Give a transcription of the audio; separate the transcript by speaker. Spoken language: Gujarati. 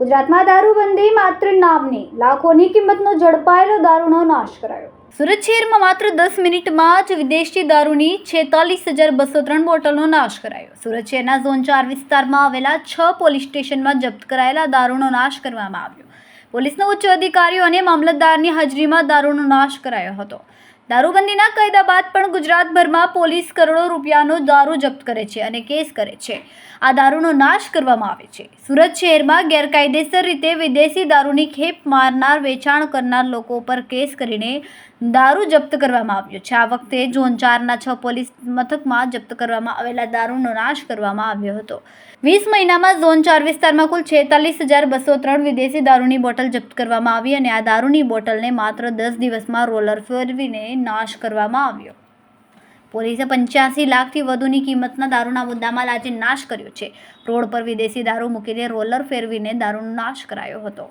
Speaker 1: ગુજરાતમાં દારૂબંધી માત્ર નામની લાખોની કિંમતનો ઝડપાયેલો દારૂનો નાશ કરાયો. સુરત શહેરમાં માત્ર દસ મિનિટમાં જ વિદેશી દારૂની છેતાલીસ હજાર બસો ત્રણ બોટલનો નાશ કરાયો. સુરત શહેરના ઝોન ચાર વિસ્તારમાં આવેલા છ પોલીસ સ્ટેશનમાં જપ્ત કરાયેલા દારૂનો નાશ કરવામાં આવ્યો. પોલીસના ઉચ્ચ અધિકારીઓ અને મામલતદારની હાજરીમાં દારૂનો નાશ કરાયો હતો. દારૂબંધીના કાયદા બાદ પણ ગુજરાતભરમાં પોલીસ કરોડો રૂપિયાનો દારૂ જપ્ત કરે છે અને કેસ કરે છે. આ દારૂનો નાશ કરવામાં આવે છે. સુરત શહેરમાં ગેરકાયદેસર રીતે વિદેશી દારૂની ખેપ મારનાર, વેચાણ કરનાર લોકો પર કેસ કરીને દારૂ જપ્ત કરવામાં આવ્યો છે. આ વખતે ઝોન ચારના છ પોલીસ મથકમાં જપ્ત કરવામાં આવેલા દારૂનો નાશ કરવામાં આવ્યો હતો. વીસ મહિનામાં ઝોન ચાર વિસ્તારમાં કુલ છેતાલીસ હજાર બસો ત્રણ વિદેશી દારૂની બોટલ જપ્ત કરવામાં આવી અને આ દારૂની બોટલને માત્ર દસ દિવસમાં રોલર ફેરવીને નાશ કરવામાં આવ્યો. પોલીસે પંચ્યાસી લાખથી વધુની કિંમતના દારૂના મુદ્દામાં આજે નાશ કર્યો છે. રોડ પર વિદેશી દારૂ મૂકીને રોલર ફેરવીને દારૂનો નાશ કરાયો હતો.